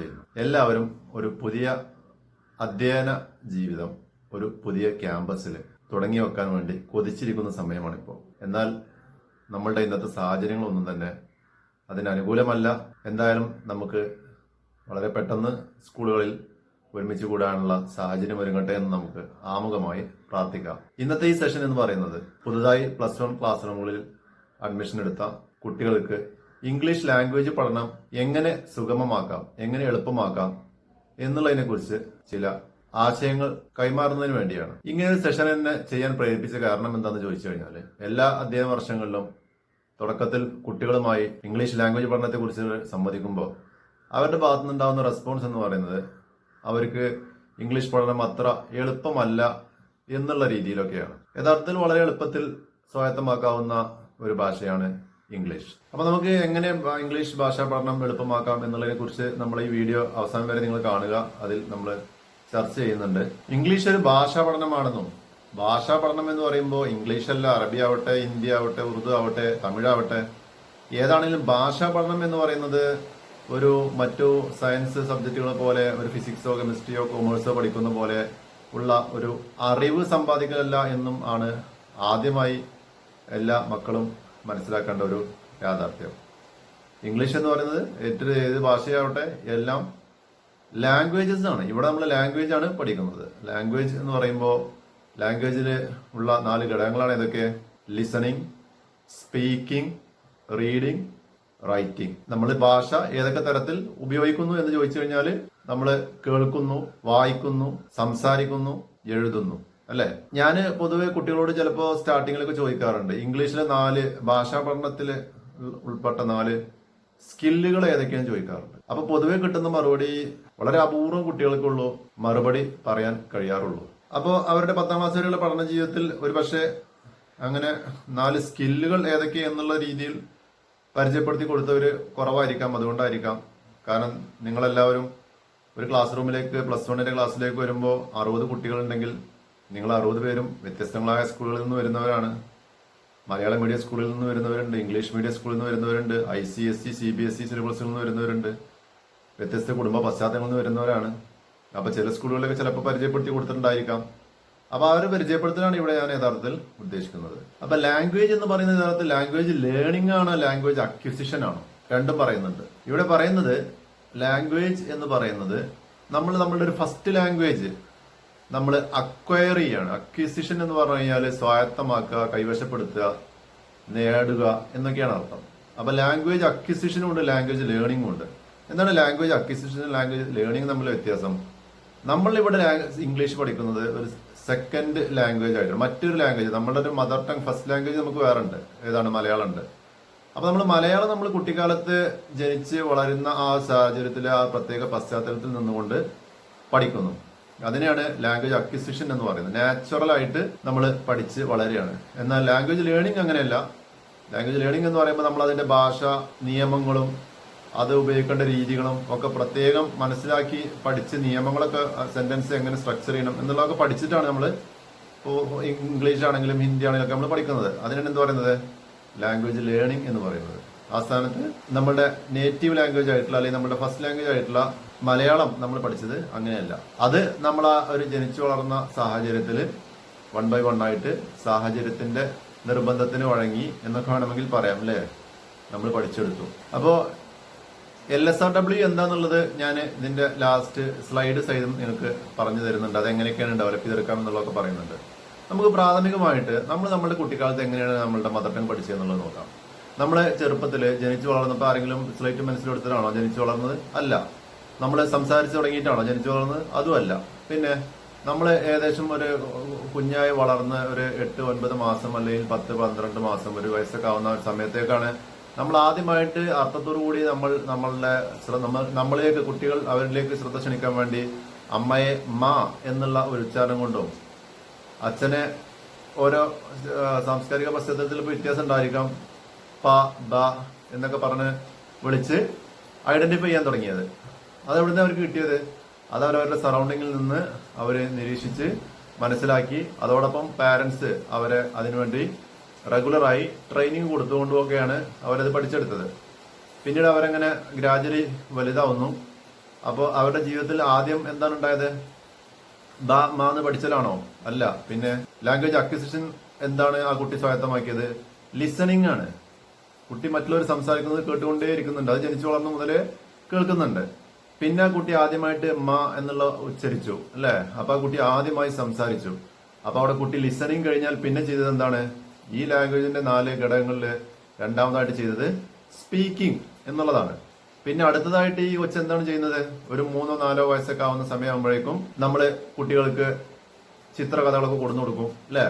ചെയ്യുന്നു. എല്ലാവരും ഒരു പുതിയ അധ്യയന ജീവിതം ഒരു പുതിയ ക്യാമ്പസിൽ തുടങ്ങി വെക്കാൻ വേണ്ടി കൊതിച്ചിരിക്കുന്ന സമയമാണിപ്പോൾ. എന്നാൽ നമ്മളുടെ ഇന്നത്തെ സാഹചര്യങ്ങളൊന്നും തന്നെ അതിനനുകൂലമല്ല എന്തായാലും നമുക്ക് വളരെ പെട്ടെന്ന് സ്കൂളുകളിൽ ഒരുമിച്ച് കൂടാനുള്ള സാഹചര്യം ഒരുങ്ങട്ടെ എന്ന് നമുക്ക് ആമുഖമായി പ്രാർത്ഥിക്കാം. ഇന്നത്തെ ഈ സെഷൻ എന്ന് പറയുന്നത് പുതുതായി പ്ലസ് വൺ ക്ലാസ് റൂമുകളിൽ അഡ്മിഷൻ എടുത്ത കുട്ടികൾക്ക് ഇംഗ്ലീഷ് ലാംഗ്വേജ് പഠനം എങ്ങനെ സുഗമമാക്കാം എങ്ങനെ എളുപ്പമാക്കാം എന്നുള്ളതിനെ കുറിച്ച് ചില ആശയങ്ങൾ കൈമാറുന്നതിന് വേണ്ടിയാണ്. ഇങ്ങനെ സെഷൻ എന്നെ ചെയ്യാൻ പ്രേരിപ്പിച്ച കാരണം എന്താണെന്ന് ചോദിച്ചു കഴിഞ്ഞാൽ എല്ലാ അധ്യയന വർഷങ്ങളിലും തുടക്കത്തിൽ കുട്ടികളുമായി ഇംഗ്ലീഷ് ലാംഗ്വേജ് പഠനത്തെക്കുറിച്ച് സംവദിക്കുമ്പോൾ അവരുടെ ഭാഗത്തു നിന്നുണ്ടാകുന്ന റെസ്പോൺസ് എന്ന് പറയുന്നത് അവർക്ക് ഇംഗ്ലീഷ് പഠനം അത്ര എളുപ്പമല്ല എന്നുള്ള രീതിയിലൊക്കെയാണ്. യഥാർത്ഥത്തിൽ വളരെ എളുപ്പത്തിൽ സ്വായത്തമാക്കാവുന്ന ഒരു ഭാഷയാണ് ഇംഗ്ലീഷ്. അപ്പൊ നമുക്ക് എങ്ങനെ ഇംഗ്ലീഷ് ഭാഷാ പഠനം എളുപ്പമാക്കാം എന്നുള്ളതിനെ കുറിച്ച് നമ്മൾ ഈ വീഡിയോ അവസാനം വരെ നിങ്ങൾ കാണുക. അതിൽ നമ്മൾ ചർച്ച ചെയ്യുന്നുണ്ട്. ഇംഗ്ലീഷ് ഒരു ഭാഷാ പഠനമാണെന്നും ഭാഷാ പഠനം എന്ന് പറയുമ്പോൾ ഇംഗ്ലീഷ് അല്ല അറബി ആവട്ടെ ഹിന്ദി ആവട്ടെ ഉറുദു ആവട്ടെ തമിഴാവട്ടെ ഏതാണെങ്കിലും ഭാഷാ പഠനം എന്ന് പറയുന്നത് ഒരു മറ്റു സയൻസ് സബ്ജക്റ്റുകളെ പോലെ ഒരു ഫിസിക്സോ കെമിസ്ട്രിയോ കോമേഴ്സോ പഠിക്കുന്ന പോലെ ഉള്ള ഒരു അറിവ് സമ്പാദിക്കലല്ല എന്നും ആണ് ആദ്യമായി എല്ലാ മക്കളും മനസ്സിലാക്കേണ്ട ഒരു യാഥാർത്ഥ്യം. ഇംഗ്ലീഷ് എന്ന് പറയുന്നത് ഏറ്റവും ഏത് ഭാഷയാവട്ടെ എല്ലാം ലാംഗ്വേജസ് ആണ്. ഇവിടെ നമ്മൾ ലാംഗ്വേജ് ആണ് പഠിക്കുന്നത്. ലാംഗ്വേജ് എന്ന് പറയുമ്പോൾ ലാംഗ്വേജിൽ ഉള്ള നാല് ഘടകങ്ങളാണ് ഇതൊക്കെ ലിസണിങ് സ്പീക്കിംഗ് റീഡിംഗ് റൈറ്റിംഗ് നമ്മൾ ഭാഷ ഏതൊക്കെ തരത്തിൽ ഉപയോഗിക്കുന്നു എന്ന് ചോദിച്ചു കഴിഞ്ഞാൽ നമ്മൾ കേൾക്കുന്നു വായിക്കുന്നു സംസാരിക്കുന്നു എഴുതുന്നു. അല്ലെ? ഞാൻ പൊതുവെ കുട്ടികളോട് ചിലപ്പോ സ്റ്റാർട്ടിങ്ങിലൊക്കെ ചോദിക്കാറുണ്ട്. ഇംഗ്ലീഷിലെ നാല് ഭാഷാ പഠനത്തിൽ ഉൾപ്പെട്ട നാല് സ്കില്ലുകൾ ഏതൊക്കെയാണ് ചോദിക്കാറുണ്ട്. അപ്പൊ പൊതുവെ കിട്ടുന്ന മറുപടി വളരെ അപൂർവം കുട്ടികൾക്കുള്ളൂ മറുപടി പറയാൻ കഴിയാറുള്ളൂ. അപ്പോൾ അവരുടെ പത്താം ക്ലാസ് വരെയുള്ള പഠന ജീവിതത്തിൽ ഒരുപക്ഷെ അങ്ങനെ നാല് സ്കില്ലുകൾ ഏതൊക്കെ എന്നുള്ള രീതിയിൽ പരിചയപ്പെടുത്തി കൊടുത്തവർ കുറവായിരിക്കാം അതുകൊണ്ടായിരിക്കാം. കാരണം നിങ്ങളെല്ലാവരും ഒരു ക്ലാസ് റൂമിലേക്ക് പ്ലസ് വണ്ണിന്റെ ക്ലാസ്സിലേക്ക് വരുമ്പോൾ അറുപത് കുട്ടികളുണ്ടെങ്കിൽ നിങ്ങൾ അറുപത് പേരും വ്യത്യസ്തങ്ങളായ സ്കൂളുകളിൽ നിന്ന് വരുന്നവരാണ്. മലയാളം മീഡിയം സ്കൂളിൽ നിന്ന് വരുന്നവരുണ്ട് ഇംഗ്ലീഷ് മീഡിയം സ്കൂളിൽ നിന്ന് വരുന്നവരുണ്ട് I C S C C B S E സിലബസിൽ നിന്ന് വരുന്നവരുണ്ട്. വ്യത്യസ്ത കുടുംബ പശ്ചാത്തലങ്ങളിൽ നിന്ന് വരുന്നവരാണ്. അപ്പോൾ ചില സ്കൂളുകളിലൊക്കെ ചിലപ്പോൾ പരിചയപ്പെടുത്തി കൊടുത്തിട്ടുണ്ടായിരിക്കാം. അപ്പൊ ആ ഒരു പരിചയപ്പെടുത്തലാണ് ഇവിടെ ഞാൻ യഥാർത്ഥത്തിൽ ഉദ്ദേശിക്കുന്നത്. അപ്പോൾ ലാംഗ്വേജ് എന്ന് പറയുന്നത് യഥാർത്ഥത്തിൽ ലാംഗ്വേജ് ലേണിംഗ് ആണോ ലാംഗ്വേജ് അക്വിസിഷൻ ആണോ. രണ്ടും പറയുന്നുണ്ട്. ഇവിടെ പറയുന്നത് ലാംഗ്വേജ് എന്ന് പറയുന്നത് നമ്മൾ നമ്മളുടെ ഒരു ഫസ്റ്റ് ലാംഗ്വേജ് നമ്മൾ അക്വയർ ചെയ്യാണ്. അക്വിസിഷൻ എന്ന് പറഞ്ഞു കഴിഞ്ഞാൽ സ്വായത്തമാക്കുക കൈവശപ്പെടുത്തുക നേടുക എന്നൊക്കെയാണ് അർത്ഥം. അപ്പൊ ലാംഗ്വേജ് അക്വിസിഷനും ഉണ്ട് ലാംഗ്വേജ് ലേണിംഗും ഉണ്ട്. എന്താണ് ലാംഗ്വേജ് അക്വിസിഷൻ ലാംഗ്വേജ് ലേണിംഗ് തമ്മിലുള്ള വ്യത്യാസം? നമ്മൾ ഇവിടെ ഇംഗ്ലീഷ് പഠിക്കുന്നത് ഒരു സെക്കൻഡ് ലാംഗ്വേജ് ആയിട്ട് മറ്റൊരു ലാംഗ്വേജ് നമ്മളുടെ ഒരു മദർ ടങ് ഫസ്റ്റ് ലാംഗ്വേജ് നമുക്ക് വേറെ ഉണ്ട് ഏതാണ്? മലയാളം ഉണ്ട് അപ്പൊ നമ്മൾ മലയാളം നമ്മൾ കുട്ടിക്കാലത്ത് ജനിച്ച് വളരുന്ന ആ സാഹചര്യത്തിൽ ആ പ്രത്യേക പശ്ചാത്തലത്തിൽ നിന്നുകൊണ്ട് പഠിക്കുന്നു. അതിനെയാണ് ലാംഗ്വേജ് അക്വിസിഷൻ എന്ന് പറയുന്നത്. നാച്ചുറൽ ആയിട്ട് നമ്മൾ പഠിച്ച് വളരുകയാണ്. എന്നാൽ ലാംഗ്വേജ് ലേണിംഗ് അങ്ങനെയല്ല. ലാംഗ്വേജ് ലേണിംഗ് എന്ന് പറയുമ്പോൾ നമ്മൾ അതിന്റെ ഭാഷ നിയമങ്ങളും അത് ഉപയോഗിക്കേണ്ട രീതികളും ഒക്കെ പ്രത്യേകം മനസ്സിലാക്കി പഠിച്ച് നിയമങ്ങളൊക്കെ സെന്റൻസ് എങ്ങനെ സ്ട്രക്ചർ ചെയ്യണം എന്നുള്ളതൊക്കെ പഠിച്ചിട്ടാണ് നമ്മൾ ഇപ്പോൾ ഇംഗ്ലീഷ് ആണെങ്കിലും ഹിന്ദി ആണെങ്കിലും ഒക്കെ നമ്മൾ പഠിക്കുന്നത്. അതിനാണ് എന്ത് പറയുന്നത്? ലാംഗ്വേജ് ലേണിംഗ് എന്ന് പറയുന്നത്. ആ സ്ഥാനത്ത് നമ്മുടെ നേറ്റീവ് ലാംഗ്വേജ് ആയിട്ടുള്ള അല്ലെങ്കിൽ നമ്മുടെ ഫസ്റ്റ് ലാംഗ്വേജ് ആയിട്ടുള്ള മലയാളം നമ്മൾ പഠിച്ചത് അങ്ങനെയല്ല. അത് നമ്മൾ ആ ഒരു ജനിച്ചു വളർന്ന സാഹചര്യത്തിൽ വൺ ബൈ വൺ ആയിട്ട് സാഹചര്യത്തിന്റെ നിർബന്ധത്തിന് വഴങ്ങി എന്നൊക്കെ വേണമെങ്കിൽ പറയാം അല്ലേ? നമ്മൾ പഠിച്ചെടുത്തു. അപ്പോൾ എൽ എസ് ആർ ഡബ്ല്യു എന്താന്നുള്ളത് ഞാൻ ഇതിന്റെ ലാസ്റ്റ് സ്ലൈഡ് സഹിതം നിങ്ങൾക്ക് പറഞ്ഞു തരുന്നുണ്ട്. അത് എങ്ങനെയൊക്കെയാണ് ഡെവലപ്പ് ചെയ്തെടുക്കാം എന്നുള്ളതൊക്കെ പറയുന്നുണ്ട്. നമുക്ക് പ്രാഥമികമായിട്ട് നമ്മൾ നമ്മുടെ കുട്ടിക്കാലത്ത് എങ്ങനെയാണ് നമ്മളുടെ മദർ ടങ് പഠിച്ചതെന്നുള്ളത് നോക്കാം. നമ്മളെ ചെറുപ്പത്തിൽ ജനിച്ചു വളർന്നപ്പോൾ ആരെങ്കിലും സ്ലൈറ്റ് മനസ്സിലെടുത്തിട്ടാണോ ജനിച്ചു വളർന്നത്? അല്ല. നമ്മൾ സംസാരിച്ച് തുടങ്ങിയിട്ടാണോ ജനിച്ചു വളർന്നത്? അതുമല്ല. പിന്നെ നമ്മൾ ഏകദേശം ഒരു കുഞ്ഞായി വളർന്ന് ഒരു എട്ട് ഒൻപത് മാസം അല്ലെങ്കിൽ പത്ത് പന്ത്രണ്ട് മാസം ഒരു വയസ്സൊക്കെ ആവുന്ന സമയത്തേക്കാണ് നമ്മൾ ആദ്യമായിട്ട് അർത്ഥത്തോടു കൂടി നമ്മൾ നമ്മളുടെ നമ്മളിലേക്ക് കുട്ടികൾ അവരിലേക്ക് ശ്രദ്ധ ക്ഷണിക്കാൻ വേണ്ടി അമ്മയെ മാ എന്നുള്ള ഒരു ഉച്ചാരണം കൊണ്ടും അച്ഛനെ ഓരോ സാംസ്കാരിക പശ്ചാത്തലത്തിൽ ഇപ്പൊ വ്യത്യാസം ഉണ്ടായിരിക്കാം. പ ബ എന്നൊക്കെ പറഞ്ഞ് വിളിച്ച് ഐഡന്റിഫൈ ചെയ്യാൻ തുടങ്ങിയത്. അത് എവിടുന്ന് അവർക്ക് കിട്ടിയത്? അത് അവരവരുടെ സറൗണ്ടിങ്ങിൽ നിന്ന് അവർ നിരീക്ഷിച്ച് മനസ്സിലാക്കി. അതോടൊപ്പം പാരന്റ്സ് അവരെ അതിനുവേണ്ടി റെഗുലറായി ട്രെയിനിങ് കൊടുത്തുകൊണ്ടുമൊക്കെയാണ് അവരത് പഠിച്ചെടുത്തത്. പിന്നീട് അവരങ്ങനെ ഗ്രാജുവലി വലുതാവുന്നു. അപ്പോൾ അവരുടെ ജീവിതത്തിൽ ആദ്യം എന്താണ് ഉണ്ടായത്? ബ മാന്ന് പഠിച്ചലാണോ? അല്ല. പിന്നെ ലാംഗ്വേജ് അക്വിസിഷൻ എന്താണ് ആ കുട്ടി സ്വായത്തമാക്കിയത്? ലിസണിങ് ആണ്. കുട്ടി മറ്റുള്ളവർ സംസാരിക്കുന്നത് കേട്ടുകൊണ്ടേ ഇരിക്കുന്നുണ്ട്. അത് ജനിച്ചു വളർന്ന മുതൽ കേൾക്കുന്നുണ്ട്. പിന്നെ ആ കുട്ടി ആദ്യമായിട്ട് മ എന്നുള്ള ഉച്ചരിച്ചു അല്ലെ? അപ്പൊ ആ കുട്ടി ആദ്യമായി സംസാരിച്ചു. അപ്പൊ അവിടെ കുട്ടി ലിസണിങ് കഴിഞ്ഞാൽ പിന്നെ ചെയ്തത് എന്താണ്? ഈ ലാംഗ്വേജിന്റെ നാല് ഘടകങ്ങളിൽ രണ്ടാമതായിട്ട് ചെയ്തത് സ്പീക്കിംഗ് എന്നുള്ളതാണ്. പിന്നെ അടുത്തതായിട്ട് ഈ ഒച്ച എന്താണ് ചെയ്യുന്നത്? ഒരു മൂന്നോ നാലോ വയസ്സൊക്കെ ആവുന്ന സമയമാകുമ്പോഴേക്കും നമ്മൾ കുട്ടികൾക്ക് ചിത്രകഥകളൊക്കെ കൊടുന്നു കൊടുക്കും അല്ലെ?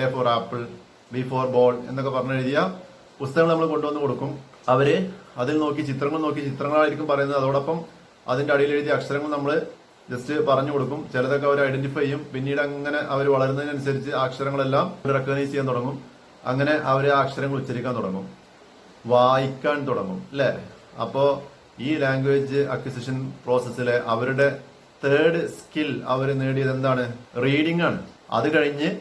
A for apple B for ball എന്നൊക്കെ പറഞ്ഞു എഴുതിയ പുസ്തകങ്ങൾ നമ്മൾ കൊണ്ടുവന്ന് കൊടുക്കും. അവർ അതിൽ നോക്കി ചിത്രങ്ങൾ നോക്കി ചിത്രങ്ങളായിരിക്കും പറയുന്നത്. അതോടൊപ്പം അതിന്റെ അടിയിൽ എഴുതിയ അക്ഷരങ്ങൾ നമ്മൾ ജസ്റ്റ് പറഞ്ഞു കൊടുക്കും. ചിലതൊക്കെ അവർ ഐഡന്റിഫൈ ചെയ്യും. പിന്നീട് അങ്ങനെ അവർ വളരുന്നതിനനുസരിച്ച് അക്ഷരങ്ങളെല്ലാം റെക്കഗ്നൈസ് ചെയ്യാൻ തുടങ്ങും. അങ്ങനെ അവർ ആ അക്ഷരങ്ങൾ ഉച്ചരിക്കാൻ തുടങ്ങും. വായിക്കാൻ തുടങ്ങും അല്ലേ അപ്പോ ഈ ലാംഗ്വേജ് അക്വിസിഷൻ പ്രോസസ്സിലെ അവരുടെ തേർഡ് സ്കിൽ അവർ നേടിയത് എന്താണ്? റീഡിംഗ് ആണ്. അത് കഴിഞ്ഞ്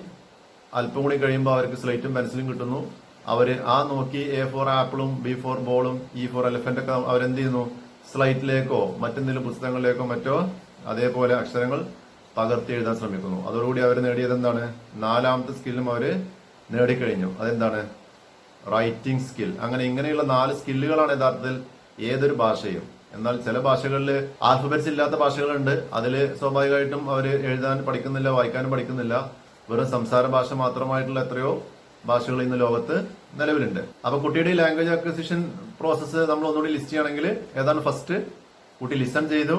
അല്പം കൂടി കഴിയുമ്പോൾ അവർക്ക് സ്ലേറ്റും പെൻസിലും കിട്ടുന്നു. അവർ ആ നോക്കി എ ഫോർ ആപ്പിളും ബി ഫോർ ബോളും ഇ ഫോർ എലിഫന്റ് ഒക്കെ അവരെന്ത് ചെയ്യുന്നു സ്ലൈറ്റിലേക്കോ മറ്റെന്തെങ്കിലും പുസ്തകങ്ങളിലേക്കോ മറ്റോ അതേപോലെ അക്ഷരങ്ങൾ പകർത്തി എഴുതാൻ ശ്രമിക്കുന്നു. അതോടുകൂടി അവർ നേടിയത് എന്താണ്? നാലാമത്തെ സ്കില്ലും അവർ നേടിക്കഴിഞ്ഞു. അതെന്താണ്? റൈറ്റിംഗ് സ്കിൽ അങ്ങനെ ഇങ്ങനെയുള്ള നാല് സ്കില്ലുകളാണ് യഥാർത്ഥത്തിൽ ഏതൊരു ഭാഷയും. എന്നാൽ ചില ഭാഷകളിൽ ആൽഫബറ്റ്സ് ഇല്ലാത്ത ഭാഷകളുണ്ട്. അതിൽ സ്വാഭാവികമായിട്ടും അവർ എഴുതാൻ പഠിക്കുന്നില്ല വായിക്കാനും പഠിക്കുന്നില്ല. വെറും സംസാര ഭാഷ മാത്രമായിട്ടുള്ള എത്രയോ ഭാഷകൾ ഇന്ന് ലോകത്ത് നിലവിലുണ്ട്. അപ്പൊ കുട്ടിയുടെ ലാംഗ്വേജ് അക്വസിഷൻ പ്രോസസ്സ് നമ്മൾ ഒന്നുകൂടി ലിസ്റ്റ് ചെയ്യണമെങ്കിൽ ഏതാണ് ഫസ്റ്റ് കുട്ടി ലിസൺ ചെയ്തു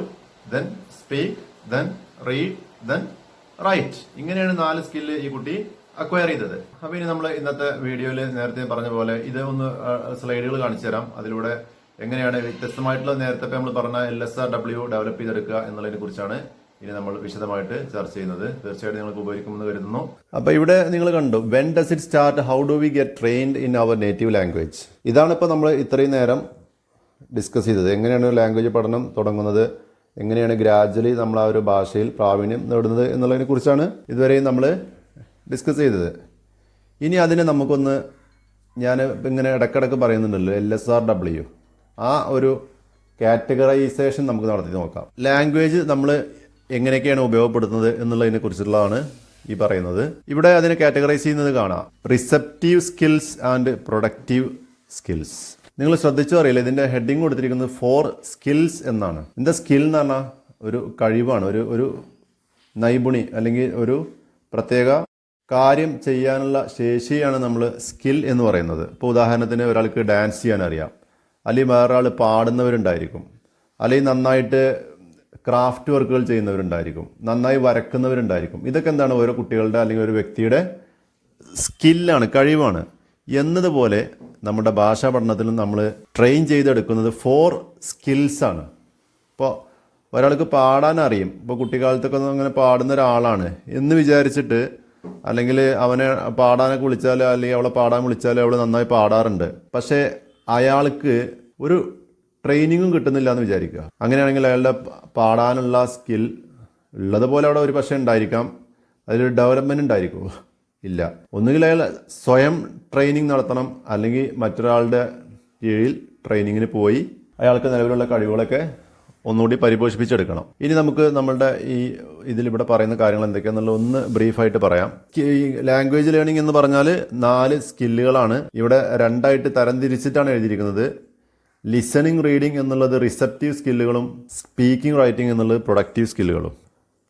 then speak then read then write ഇങ്ങനെയാണ് നാല് സ്കില്ല് ഈ കുട്ടി അക്വയർ ചെയ്തത്. അപ്പൊ ഇനി നമ്മൾ ഇന്നത്തെ വീഡിയോയിൽ നേരത്തെ പറഞ്ഞ പോലെ ഇത് ഒന്ന് സ്ലൈഡുകൾ കാണിച്ചു തരാം. അതിലൂടെ എങ്ങനെയാണ് വ്യത്യസ്തമായിട്ടുള്ള നേരത്തെ നമ്മൾ പറഞ്ഞ L S R W develop ചെയ്തെടുക്കുക എന്നുള്ളതിനെ കുറിച്ചാണ് ഇനി നമ്മൾ വിശദമായിട്ട് ചർച്ച ചെയ്യുന്നത്. തീർച്ചയായിട്ടും നിങ്ങൾക്ക് ഉപകരിക്കുമെന്ന് കരുതുന്നു. അപ്പൊ ഇവിടെ നിങ്ങൾ കണ്ടു when does it start how do we get trained in our native language ഇതാണ് ഇപ്പോൾ നമ്മൾ ഇത്രയും നേരം ഡിസ്കസ് ചെയ്തത്. എങ്ങനെയാണ് ലാംഗ്വേജ് പഠനം തുടങ്ങുന്നത്? എങ്ങനെയാണ് ഗ്രാജ്വലി നമ്മൾ ആ ഒരു ഭാഷയിൽ പ്രാവീണ്യം നേടുന്നത് എന്നുള്ളതിനെ കുറിച്ചാണ് ഇതുവരെയും നമ്മൾ ഡിസ്കസ് ചെയ്തത്. ഇനി അതിനെ നമുക്കൊന്ന് ഞാൻ ഇങ്ങനെ ഇടക്കിടക്ക് പറയുന്നുണ്ടല്ലോ എൽ എസ് ആർ ഡബ്ല്യു ആ ഒരു കാറ്റഗറൈസേഷൻ നമുക്ക് നടത്തി നോക്കാം. ലാംഗ്വേജ് നമ്മൾ എങ്ങനെയൊക്കെയാണ് ഉപയോഗപ്പെടുത്തുന്നത് എന്നുള്ളതിനെക്കുറിച്ചുള്ളതാണ് ഈ പറയുന്നത്. ഇവിടെ അതിനെ കാറ്റഗറൈസ് ചെയ്യുന്നത് കാണാം. Receptive skills and productive skills നിങ്ങൾ ശ്രദ്ധിച്ചു അറിയില്ല ഇതിന്റെ ഹെഡിങ് കൊടുത്തിരിക്കുന്നത് ഫോർ സ്കിൽസ് എന്നാണ്. എന്താ സ്കിൽ എന്ന് പറഞ്ഞാൽ ഒരു കഴിവാണ് ഒരു ഒരു നൈപുണി അല്ലെങ്കിൽ ഒരു പ്രത്യേക കാര്യം ചെയ്യാനുള്ള ശേഷിയാണ് നമ്മൾ സ്കിൽ എന്ന് പറയുന്നത്. ഇപ്പോൾ ഉദാഹരണത്തിന് ഒരാൾക്ക് ഡാൻസ് ചെയ്യാൻ അറിയാം. അല്ലെങ്കിൽ വേറൊരാൾ പാടുന്നവരുണ്ടായിരിക്കും. അല്ലെങ്കിൽ നന്നായിട്ട് ക്രാഫ്റ്റ് വർക്കുകൾ ചെയ്യുന്നവരുണ്ടായിരിക്കും. നന്നായി വരക്കുന്നവരുണ്ടായിരിക്കും. ഇതൊക്കെ എന്താണ്? ഓരോ കുട്ടികളുടെ അല്ലെങ്കിൽ ഒരു വ്യക്തിയുടെ സ്കില്ലാണ് കഴിവാണ്. എന്നതുപോലെ നമ്മുടെ ഭാഷാ പഠനത്തിലും നമ്മൾ ട്രെയിൻ ചെയ്തെടുക്കുന്നത് ഫോർ സ്കിൽസാണ് ഇപ്പോൾ ഒരാൾക്ക് പാടാൻ അറിയും. ഇപ്പോൾ കുട്ടിക്കാലത്തൊക്കെ അങ്ങനെ പാടുന്ന ഒരാളാണ് എന്ന് വിചാരിച്ചിട്ട് അല്ലെങ്കിൽ അവനെ പാടാനൊക്കെ വിളിച്ചാലോ അല്ലെങ്കിൽ അവളെ പാടാൻ വിളിച്ചാലോ അവൾ നന്നായി പാടാറുണ്ട്. പക്ഷേ അയാൾക്ക് ഒരു ട്രെയിനിങ്ങും കിട്ടുന്നില്ല എന്ന് വിചാരിക്കുക. അങ്ങനെയാണെങ്കിൽ അയാളുടെ പാടാനുള്ള സ്കിൽ ഉള്ളതുപോലെ അവിടെ ഒരു പക്ഷേ ഉണ്ടായിരിക്കാം. അതിലൊരു ഡെവലപ്മെന്റ് ഉണ്ടായിരിക്കുമോ ഇല്ല. ഒന്നുകിൽ അയാൾ സ്വയം ട്രെയിനിങ് നടത്തണം. അല്ലെങ്കിൽ മറ്റൊരാളുടെ കീഴിൽ ട്രെയിനിങ്ങിന് പോയി അയാൾക്ക് നിലവിലുള്ള കഴിവുകളൊക്കെ ഒന്നുകൂടി പരിപോഷിപ്പിച്ചെടുക്കണം. ഇനി നമുക്ക് നമ്മളുടെ ഈ ഇതിലിവിടെ പറയുന്ന കാര്യങ്ങൾ എന്തൊക്കെയാണെന്നുള്ള ഒന്ന് ബ്രീഫായിട്ട് പറയാം. ഈ ലാംഗ്വേജ് ലേണിംഗ് എന്ന് പറഞ്ഞാൽ നാല് സ്കില്ലുകളാണ് ഇവിടെ രണ്ടായിട്ട് തരംതിരിച്ചിട്ടാണ് എഴുതിയിരിക്കുന്നത്. ലിസണിങ് റീഡിംഗ് എന്നുള്ളത് റിസപ്റ്റീവ് സ്കില്ലുകളും സ്പീക്കിംഗ് റൈറ്റിംഗ് എന്നുള്ളത് പ്രൊഡക്റ്റീവ് സ്കില്ലുകളും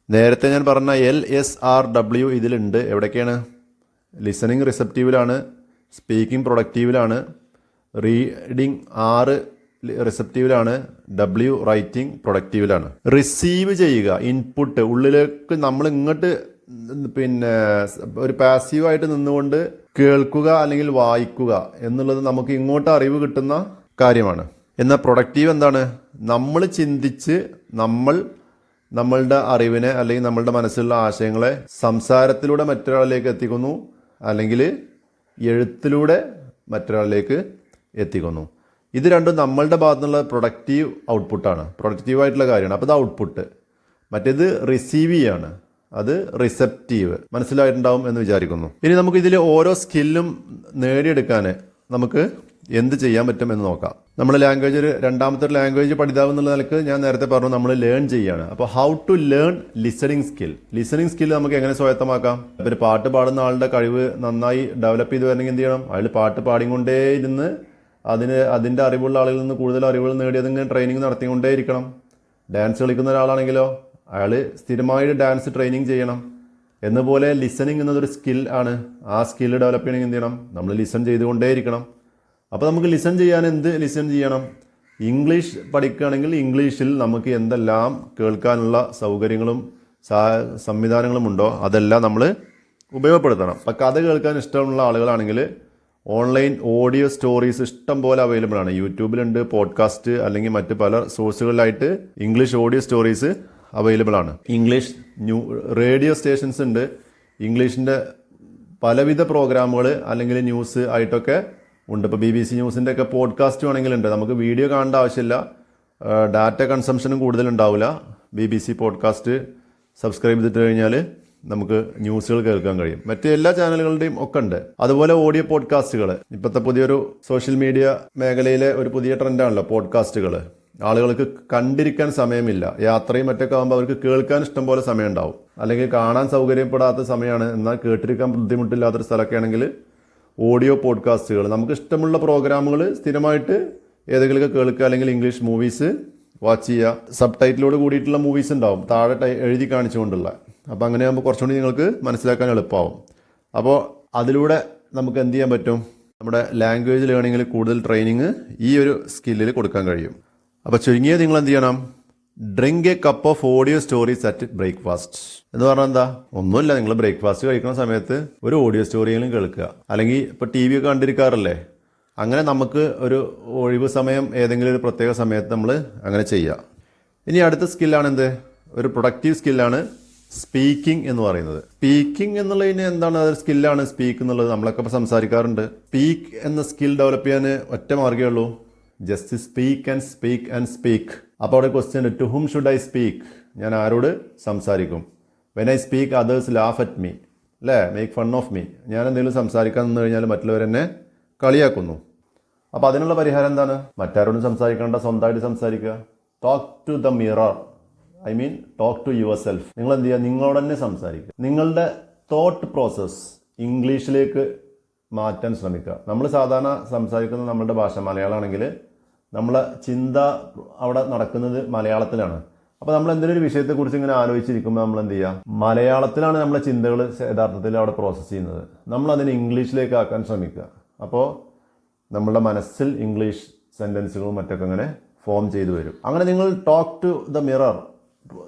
നേരത്തെ ഞാൻ പറഞ്ഞ എൽ എസ് ആർ ഡബ്ല്യു ഇതിലുണ്ട്. എവിടേക്കാണ്? ലിസണിങ് റിസപ്റ്റീവിലാണ് സ്പീക്കിംഗ് പ്രൊഡക്റ്റീവിലാണ് റീഡിംഗ് ആറ് റിസപ്റ്റീവിലാണ് ഡബ്ല്യു റൈറ്റിംഗ് പ്രൊഡക്റ്റീവിലാണ് റിസീവ് ചെയ്യുക ഇൻപുട്ട് ഉള്ളിലേക്ക് നമ്മൾ ഇങ്ങോട്ട് പിന്നെ ഒരു പാസീവായിട്ട് നിന്നുകൊണ്ട് കേൾക്കുക അല്ലെങ്കിൽ വായിക്കുക എന്നുള്ളത് നമുക്ക് ഇങ്ങോട്ട് അറിവ് കിട്ടുന്ന കാര്യമാണ്. എന്നാൽ പ്രൊഡക്റ്റീവ് എന്താണ്? നമ്മൾ ചിന്തിച്ച് നമ്മൾ നമ്മളുടെ അറിവിനെ അല്ലെങ്കിൽ നമ്മളുടെ മനസ്സിലുള്ള ആശയങ്ങളെ സംസാരത്തിലൂടെ മറ്റൊരാളിലേക്ക് എത്തിക്കുന്നു അല്ലെങ്കിൽ എഴുത്തിലൂടെ മറ്റൊരാളിലേക്ക് എത്തിക്കുന്നു. ഇത് രണ്ടും നമ്മളുടെ ഭാഗത്തു നിന്നുള്ള പ്രൊഡക്റ്റീവ് ഔട്ട്പുട്ടാണ് പ്രൊഡക്റ്റീവായിട്ടുള്ള കാര്യമാണ്. അപ്പോൾ ഇത് ഔട്ട്പുട്ട് മറ്റേത് റിസീവ് ചെയ്യാണ്. അത് റിസെപ്റ്റീവ് മനസ്സിലായിട്ടുണ്ടാവും എന്ന് വിചാരിക്കുന്നു. ഇനി നമുക്ക് ഇതിൽ ഓരോ സ്കില്ലും നേടിയെടുക്കാൻ നമുക്ക് എന്ത് ചെയ്യാൻ പറ്റും എന്ന് നോക്കാം. നമ്മൾ ലാംഗ്വേജ് ഒരു രണ്ടാമത്തെ ഒരു ലാംഗ്വേജ് പഠിതാവ് എന്നുള്ള നിലയ്ക്ക് ഞാൻ നേരത്തെ പറഞ്ഞു നമ്മൾ ലേൺ ചെയ്യാണ്. അപ്പോൾ how to learn listening skill listening skill നമുക്ക് എങ്ങനെ സ്വായത്തമാക്കാം? ഒരു പാട്ട് പാടുന്ന ആളുടെ കഴിവ് നന്നായി ഡെവലപ്പ് ചെയ്ത് വരണമെങ്കിൽ എന്ത് ചെയ്യണം? അയാൾ പാട്ട് പാടിക്കൊണ്ടേ ഇരുന്ന് അതിന് അതിന്റെ അറിവുള്ള ആളുകളിൽ നിന്ന് കൂടുതൽ അറിവുകൾ നേടി അതിങ്ങനെ ട്രെയിനിങ് നടത്തിക്കൊണ്ടേ ഇരിക്കണം ഡാൻസ് കളിക്കുന്ന ഒരാളാണെങ്കിലോ അയാൾ സ്ഥിരമായിട്ട് ഡാൻസ് ട്രെയിനിങ് ചെയ്യണം. എന്നപോലെ ലിസണിങ് എന്നതൊരു സ്കിൽ ആണ്. ആ സ്കിൽ ഡെവലപ്പ് ചെയ്യണമെങ്കിൽ എന്ത് ചെയ്യണം? നമ്മൾ ലിസൺ ചെയ്തുകൊണ്ടേ ഇരിക്കണം അപ്പോൾ നമുക്ക് ലിസൺ ചെയ്യാൻ എന്ത് ലിസൺ ചെയ്യണം? ഇംഗ്ലീഷ് പഠിക്കുകയാണെങ്കിൽ ഇംഗ്ലീഷിൽ നമുക്ക് എന്തെല്ലാം കേൾക്കാനുള്ള സൗകര്യങ്ങളും സംവിധാനങ്ങളും ഉണ്ടോ? അതെല്ലാം നമ്മൾ ഉപയോഗപ്പെടുത്തണം. അപ്പം കഥ കേൾക്കാൻ ഇഷ്ടമുള്ള ആളുകളാണെങ്കിൽ ഓൺലൈൻ ഓഡിയോ സ്റ്റോറീസ് ഇഷ്ടം പോലെ അവൈലബിൾ ആണ്. യൂട്യൂബിലുണ്ട് പോഡ്കാസ്റ്റ് അല്ലെങ്കിൽ മറ്റ് പല സോഴ്സുകളിലായിട്ട് ഇംഗ്ലീഷ് ഓഡിയോ സ്റ്റോറീസ് അവൈലബിൾ ആണ്. ഇംഗ്ലീഷ് ന്യൂ റേഡിയോ സ്റ്റേഷൻസ് ഉണ്ട്. ഇംഗ്ലീഷിന്റെ പലവിധ പ്രോഗ്രാമുകൾ അല്ലെങ്കിൽ ന്യൂസ് ആയിട്ടൊക്കെ ഉണ്ട്. ഇപ്പോൾ ബി ബി സി ന്യൂസിന്റെ ഒക്കെ പോഡ്കാസ്റ്റ് വേണമെങ്കിൽ ഉണ്ട് നമുക്ക് വീഡിയോ കാണേണ്ട ആവശ്യമില്ല. ഡാറ്റ കൺസംഷനും കൂടുതലുണ്ടാവില്ല B B C podcast subscribe ചെയ്തിട്ട് കഴിഞ്ഞാൽ നമുക്ക് ന്യൂസുകൾ കേൾക്കാൻ കഴിയും. മറ്റ് എല്ലാ ചാനലുകളുടെയും ഒക്കെ ഉണ്ട്. അതുപോലെ ഓഡിയോ പോഡ്കാസ്റ്റുകൾ ഇപ്പോഴത്തെ പുതിയൊരു സോഷ്യൽ മീഡിയ മേഖലയിലെ ഒരു പുതിയ ട്രെൻഡാണല്ലോ പോഡ്കാസ്റ്റുകൾ ആളുകൾക്ക് കണ്ടിരിക്കാൻ സമയമില്ല. യാത്രയും മറ്റൊക്കെ ആകുമ്പോൾ അവർക്ക് കേൾക്കാൻ ഇഷ്ടം പോലെ സമയം ഉണ്ടാവും. അല്ലെങ്കിൽ കാണാൻ സൗകര്യപ്പെടാത്ത സമയമാണ്. എന്നാൽ കേട്ടിരിക്കാൻ ബുദ്ധിമുട്ടില്ലാത്തൊരു സ്ഥലമൊക്കെ ആണെങ്കിൽ ഓഡിയോ പോഡ്കാസ്റ്റുകൾ. നമുക്ക് ഇഷ്ടമുള്ള പ്രോഗ്രാമുകൾ സ്ഥിരമായിട്ട് ഏതെങ്കിലുമൊക്കെ കേൾക്കുക അല്ലെങ്കിൽ ഇംഗ്ലീഷ് മൂവീസ് വാച്ച് ചെയ്യുക. സബ് ടൈറ്റിലോട് കൂടിയിട്ടുള്ള മൂവീസ് ഉണ്ടാവും. താഴെ എഴുതി കാണിച്ചുകൊണ്ടുള്ള. അപ്പോൾ അങ്ങനെ ആകുമ്പോൾ കുറച്ചുകൂടി നിങ്ങൾക്ക് മനസ്സിലാക്കാൻ എളുപ്പമാവും. അപ്പോൾ അതിലൂടെ നമുക്ക് എന്ത് ചെയ്യാൻ പറ്റും? നമ്മുടെ ലാംഗ്വേജ് ലേണിങ്ങിൽ കൂടുതൽ ട്രെയിനിങ് ഈ ഒരു സ്കില്ലിൽ കൊടുക്കാൻ കഴിയും. അപ്പോൾ ചുരുങ്ങിയത് നിങ്ങൾ എന്ത് ചെയ്യണം? Drink a cup of audio stories at breakfast എന്ന് പറഞ്ഞാൽ എന്താ? ഒന്നുമില്ല. നിങ്ങൾ ബ്രേക്ക്ഫാസ്റ്റ് കഴിക്കുന്ന സമയത്ത് ഒരു ഓഡിയോ സ്റ്റോറിയെങ്കിലും കേൾക്കുക. അല്ലെങ്കിൽ ഇപ്പോൾ ടി വി ഒക്കെ കണ്ടിരിക്കാറില്ലേ? അങ്ങനെ നമുക്ക് ഒരു ഒഴിവ് സമയം ഏതെങ്കിലും ഒരു പ്രത്യേക സമയത്ത് നമ്മൾ അങ്ങനെ ചെയ്യുക ഇനി അടുത്ത സ്കില്ലാണ് എന്ത്? ഒരു പ്രൊഡക്റ്റീവ് സ്കില്ലാണ് സ്പീക്കിംഗ് എന്ന് പറയുന്നത്. സ്പീക്കിംഗ് എന്നുള്ളതിന് എന്താണ് അതൊരു സ്കില്ലാണ് സ്പീക്ക് എന്നുള്ളത് നമ്മളൊക്കെ ഇപ്പോൾ സംസാരിക്കാറുണ്ട്. സ്പീക്ക് എന്ന സ്കിൽ ഡെവലപ്പ് ചെയ്യാൻ ഒറ്റ മാർഗമേ ഉള്ളൂ. Just speak and speak and speak അപ്പോൾ അവിടെ question to whom should I speak ഞാൻ ആരോട് സംസാരിക്കും. When I speak others laugh at me അല്ലേ? മേക്ക് ഫൺ ഓഫ് മീ ഞാൻ എന്തെങ്കിലും സംസാരിക്കാൻ നിന്ന് കഴിഞ്ഞാൽ മറ്റുള്ളവരെന്നെ കളിയാക്കുന്നു. അപ്പോൾ അതിനുള്ള പരിഹാരം എന്താണ്? മറ്റാരോടും സംസാരിക്കേണ്ട സ്വന്തമായിട്ട് സംസാരിക്കുക. Talk to the mirror I mean talk to yourself നിങ്ങൾ എന്ത് ചെയ്യുക? നിങ്ങളോട് തന്നെ സംസാരിക്കുക. നിങ്ങളുടെ തോട്ട് പ്രോസസ്സ് ഇംഗ്ലീഷിലേക്ക് മാറ്റാൻ ശ്രമിക്കുക. നമ്മൾ സാധാരണ സംസാരിക്കുന്നത് നമ്മുടെ ഭാഷ മലയാളമാണെങ്കിൽ നമ്മളെ ചിന്ത അവിടെ നടക്കുന്നത് മലയാളത്തിലാണ്. അപ്പോൾ നമ്മൾ എന്തെങ്കിലും ഒരു വിഷയത്തെക്കുറിച്ച് ഇങ്ങനെ ആലോചിച്ചിരിക്കുമ്പോൾ നമ്മൾ എന്ത് ചെയ്യുക മലയാളത്തിലാണ് നമ്മളെ ചിന്തകൾ യഥാർത്ഥത്തിൽ അവിടെ പ്രോസസ്സ് ചെയ്യുന്നത്. നമ്മൾ അതിനെ ഇംഗ്ലീഷിലേക്ക് ആക്കാൻ ശ്രമിക്കുക. അപ്പോൾ നമ്മളുടെ മനസ്സിൽ ഇംഗ്ലീഷ് സെന്റൻസുകളും മറ്റൊക്കെ അങ്ങനെ ഫോം ചെയ്തു വരും. അങ്ങനെ നിങ്ങൾ talk to the mirror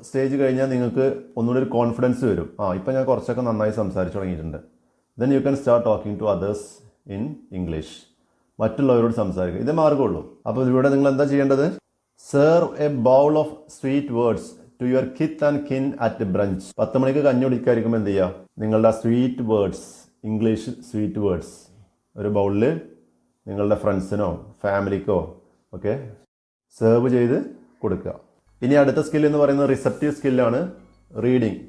stage കഴിഞ്ഞാൽ നിങ്ങൾക്ക് ഒന്നുകൂടി ഒരു കോൺഫിഡൻസ് വരും. ആ ഇപ്പം ഞാൻ കുറച്ചൊക്കെ നന്നായി സംസാരിച്ചു തുടങ്ങിയിട്ടുണ്ട്. Then you can start talking to others in English മറ്റുള്ളവരോട് സംസാരിക്കുക ഇതേ മാർഗമുള്ളൂ അപ്പോൾ ഇവിടെ നിങ്ങൾ എന്താ ചെയ്യേണ്ടത്? Serve a bowl of sweet words to your kith and kin at brunch പത്ത് മണിക്ക് കഞ്ഞി കുടിക്കായിരിക്കും എന്ത് ചെയ്യുക നിങ്ങളുടെ sweet words English sweet words ഒരു ബൗളിൽ നിങ്ങളുടെ ഫ്രണ്ട്സിനോ ഫാമിലിക്കോ ഒക്കെ സെർവ് ചെയ്ത് കൊടുക്കുക. ഇനി അടുത്ത സ്കിൽ എന്ന് പറയുന്നത് റിസപ്റ്റീവ് സ്കില്ലാണ് റീഡിങ്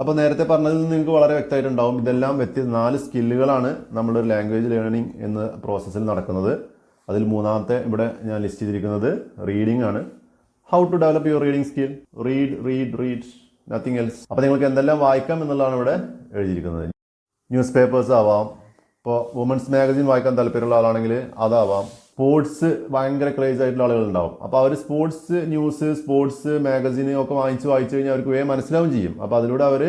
അപ്പോൾ നേരത്തെ പറഞ്ഞതിൽ നിന്ന് നിങ്ങൾക്ക് വളരെ വ്യക്തമായിട്ടുണ്ടാവും. ഇതെല്ലാം വ്യക്തി നാല് സ്കില്ലുകളാണ് നമ്മുടെ ലാംഗ്വേജ് ലേണിംഗ് എന്ന പ്രോസസ്സിൽ നടക്കുന്നത്. അതിൽ മൂന്നാമത്തെ ഇവിടെ ഞാൻ ലിസ്റ്റ് ചെയ്തിരിക്കുന്നത് റീഡിംഗ് ആണ്. How to develop your reading skill read read read nothing else അപ്പോൾ നിങ്ങൾക്ക് എന്തെല്ലാം വായിക്കാം എന്നുള്ളതാണ് ഇവിടെ എഴുതിയിരിക്കുന്നത്. ന്യൂസ് പേപ്പേഴ്സ് ആവാം. ഇപ്പോൾ വുമൻസ് മാഗസിൻ വായിക്കാൻ താല്പര്യമുള്ള ആളാണെങ്കിൽ അതാവാം. സ്പോർട്സ് ഭയങ്കര ക്രേസ് ആയിട്ടുള്ള ആളുകളുണ്ടാവും. അപ്പോൾ അവർ സ്പോർട്സ് ന്യൂസ് സ്പോർട്സ് മാഗസിൻ ഒക്കെ വാങ്ങിച്ച് വായിച്ചു കഴിഞ്ഞാൽ അവർക്ക് വേഗം മനസ്സിലാവും ചെയ്യും. അപ്പോൾ അതിലൂടെ അവർ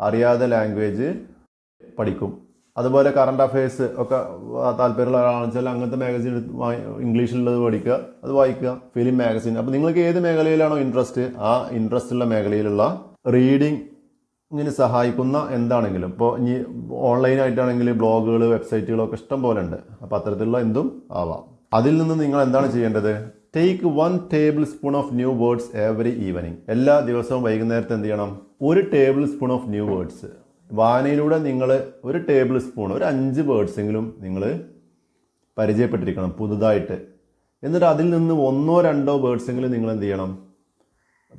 അറിയാതെ ലാംഗ്വേജ് പഠിക്കും. അതുപോലെ കറണ്ട് അഫയേഴ്സ് ഒക്കെ താല്പര്യമുള്ള ആളാണെന്ന് വെച്ചാൽ അങ്ങനത്തെ മാഗസിൻ ഇംഗ്ലീഷിലുള്ളത് പഠിക്കുക അത് വായിക്കുക ഫിലിം മാഗസിൻ അപ്പോൾ നിങ്ങൾക്ക് ഏത് മേഖലയിലാണോ ഇൻട്രസ്റ്റ് ആ ഇൻട്രസ്റ്റ് ഉള്ള മേഖലയിലുള്ള റീഡിംഗ് ഇങ്ങനെ സഹായിക്കുന്ന എന്താണെങ്കിലും. ഇപ്പോൾ ഇനി ഓൺലൈനായിട്ടാണെങ്കിൽ ബ്ലോഗുകൾ വെബ്സൈറ്റുകളൊക്കെ ഇഷ്ടം പോലെ ഉണ്ട്. അപ്പോൾ അത്തരത്തിലുള്ള എന്തും ആവാം. അതിൽ നിന്ന് നിങ്ങൾ എന്താണ് ചെയ്യേണ്ടത്? Take one tablespoon of new words every evening എല്ലാ ദിവസവും വൈകുന്നേരത്ത് എന്ത് ചെയ്യണം? ഒരു tablespoon of new words വായനയിലൂടെ നിങ്ങൾ ഒരു ടേബിൾ സ്പൂൺ ഒരു അഞ്ച് വേർഡ്സ് എങ്കിലും നിങ്ങൾ പരിചയപ്പെട്ടിരിക്കണം പുതുതായിട്ട്. എന്നിട്ട് അതിൽ നിന്ന് ഒന്നോ രണ്ടോ വേർഡ്സ് എങ്കിലും നിങ്ങൾ എന്ത് ചെയ്യണം?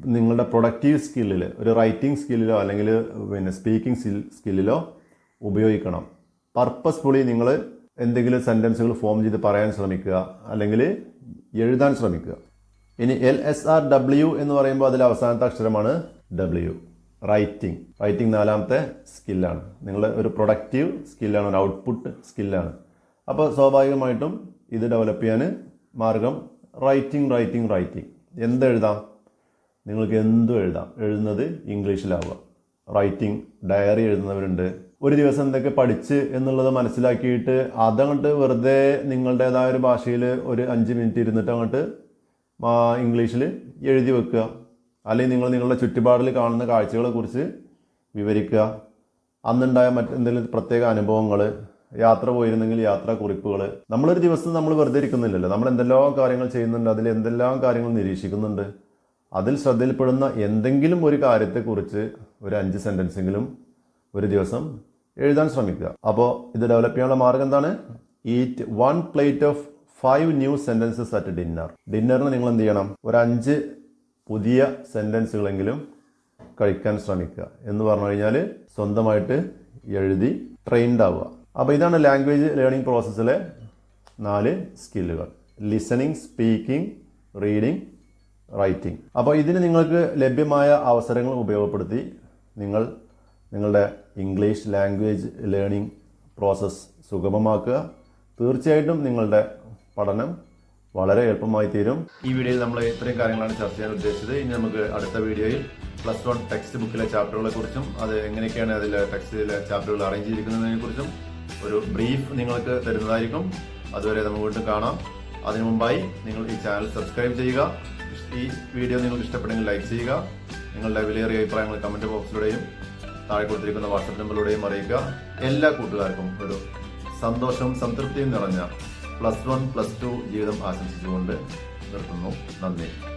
നിങ്ങളുടെ പ്രൊഡക്റ്റീവ് സ്കില്ലിൽ ഒരു റൈറ്റിംഗ് സ്കില്ലിലോ അല്ലെങ്കിൽ പിന്നെ സ്പീക്കിംഗ് സ്കില്ലിലോ ഉപയോഗിക്കണം. പർപ്പസ്ഫുള്ളി നിങ്ങൾ എന്തെങ്കിലും സെന്റൻസുകൾ ഫോം ചെയ്ത് പറയാൻ ശ്രമിക്കുക. അല്ലെങ്കിൽ എഴുതാൻ ശ്രമിക്കുക. ഇനി എൽ എസ് ആർ ഡബ്ല്യു എന്ന് പറയുമ്പോൾ അതിൽ അവസാനത്തെ അക്ഷരമാണ് ഡബ്ല്യു റൈറ്റിംഗ് റൈറ്റിംഗ് നാലാമത്തെ സ്കില്ലാണ് നിങ്ങൾ ഒരു പ്രൊഡക്റ്റീവ് സ്കില്ലാണ് ഒരു ഔട്ട്പുട്ട് സ്കില്ലാണ് അപ്പോൾ സ്വാഭാവികമായിട്ടും ഇത് ഡെവലപ്പ് ചെയ്യാൻ മാർഗം റൈറ്റിംഗ് റൈറ്റിംഗ് റൈറ്റിംഗ് എന്തെഴുതാം? നിങ്ങൾക്ക് എന്തും എഴുതാം. എഴുതുന്നത് ഇംഗ്ലീഷിലാവുക. Writing diary എഴുതുന്നവരുണ്ട്. ഒരു ദിവസം എന്തൊക്കെ പഠിച്ച് എന്നുള്ളത് മനസ്സിലാക്കിയിട്ട് അതങ്ങോട്ട് വെറുതെ നിങ്ങളുടേതായ ഒരു ഭാഷയിൽ ഒരു അഞ്ച് മിനിറ്റ് ഇരുന്നിട്ട് അങ്ങോട്ട് ഇംഗ്ലീഷിൽ എഴുതി വെക്കുക. അല്ലെങ്കിൽ നിങ്ങൾ നിങ്ങളുടെ ചുറ്റുപാടിൽ കാണുന്ന കാഴ്ചകളെ കുറിച്ച് വിവരിക്കുക. അന്നുണ്ടായ മറ്റെന്തെങ്കിലും പ്രത്യേക അനുഭവങ്ങൾ യാത്ര പോയിരുന്നെങ്കിൽ യാത്രാ കുറിപ്പുകൾ. നമ്മളൊരു ദിവസം നമ്മൾ വെറുതെ ഇരിക്കുന്നില്ലല്ലോ. നമ്മൾ എന്തെല്ലാം കാര്യങ്ങൾ ചെയ്യുന്നുണ്ട് അതിൽ എന്തെല്ലാം കാര്യങ്ങൾ നിരീക്ഷിക്കുന്നുണ്ട്. അതിൽ ശ്രദ്ധയിൽപ്പെടുന്ന എന്തെങ്കിലും ഒരു കാര്യത്തെക്കുറിച്ച് ഒരു അഞ്ച് സെന്റൻസെങ്കിലും ഒരു ദിവസം എഴുതാൻ ശ്രമിക്കുക. അപ്പോൾ ഇത് ഡെവലപ്പ് ചെയ്യാനുള്ള മാർഗം എന്താണ്? Eat one plate of five new sentences at dinner ഡിന്നറിന് നിങ്ങൾ എന്ത് ചെയ്യണം? ഒരു അഞ്ച് പുതിയ സെന്റൻസുകളെങ്കിലും കഴിക്കാൻ ശ്രമിക്കുക. എന്ന് പറഞ്ഞു കഴിഞ്ഞാൽ സ്വന്തമായിട്ട് എഴുതി ട്രെയിൻഡ് ആവുക. അപ്പോൾ ഇതാണ് ലാംഗ്വേജ് ലേണിംഗ് പ്രോസസ്സിലെ നാല് സ്കില്ലുകൾ ലിസണിങ് സ്പീക്കിംഗ് റീഡിംഗ് റൈറ്റിംഗ് അപ്പോൾ ഇതിന് നിങ്ങൾക്ക് ലഭ്യമായ അവസരങ്ങൾ ഉപയോഗപ്പെടുത്തി നിങ്ങൾ നിങ്ങളുടെ ഇംഗ്ലീഷ് ലാംഗ്വേജ് ലേണിംഗ് പ്രോസസ്സ് സുഗമമാക്കുക. തീർച്ചയായിട്ടും നിങ്ങളുടെ പഠനം വളരെ എളുപ്പമായി തീരും. ഈ വീഡിയോയിൽ നമ്മൾ ഇത്രയും കാര്യങ്ങളാണ് ചർച്ച ചെയ്യാൻ ഉദ്ദേശിച്ചത്. ഇനി നമുക്ക് അടുത്ത വീഡിയോയിൽ പ്ലസ് വൺ ടെക്സ്റ്റ് ബുക്കിലെ ചാപ്റ്ററുകളെ കുറിച്ചും അത് എങ്ങനെയൊക്കെയാണ് അതിൽ ടെക്സ്റ്റിലെ ചാപ്റ്ററുകൾ അറേഞ്ച് ചെയ്തിരിക്കുന്നതിനെ കുറിച്ചും ഒരു ബ്രീഫ് നിങ്ങൾക്ക് തരുന്നതായിരിക്കും. അതുവരെ നമുക്ക് വീണ്ടും കാണാം. അതിനു മുമ്പായി നിങ്ങൾ ഈ ചാനൽ സബ്സ്ക്രൈബ് ചെയ്യുക. ഈ വീഡിയോ നിങ്ങൾക്ക് ഇഷ്ടപ്പെട്ടെങ്കിൽ ലൈക്ക് ചെയ്യുക. നിങ്ങളുടെ വിലയേറിയ അഭിപ്രായങ്ങൾ കമന്റ് ബോക്സിലൂടെയും താഴെ കൊടുത്തിരിക്കുന്ന വാട്സപ്പ് നമ്പറിലൂടെയും അറിയിക്കുക. എല്ലാ കൂട്ടുകാർക്കും ഒരു സന്തോഷവും സംതൃപ്തിയും നിറഞ്ഞ പ്ലസ് വൺ പ്ലസ് ടു ജീവിതം ആശംസിച്ചുകൊണ്ട് നിർത്തുന്നു. നന്ദി.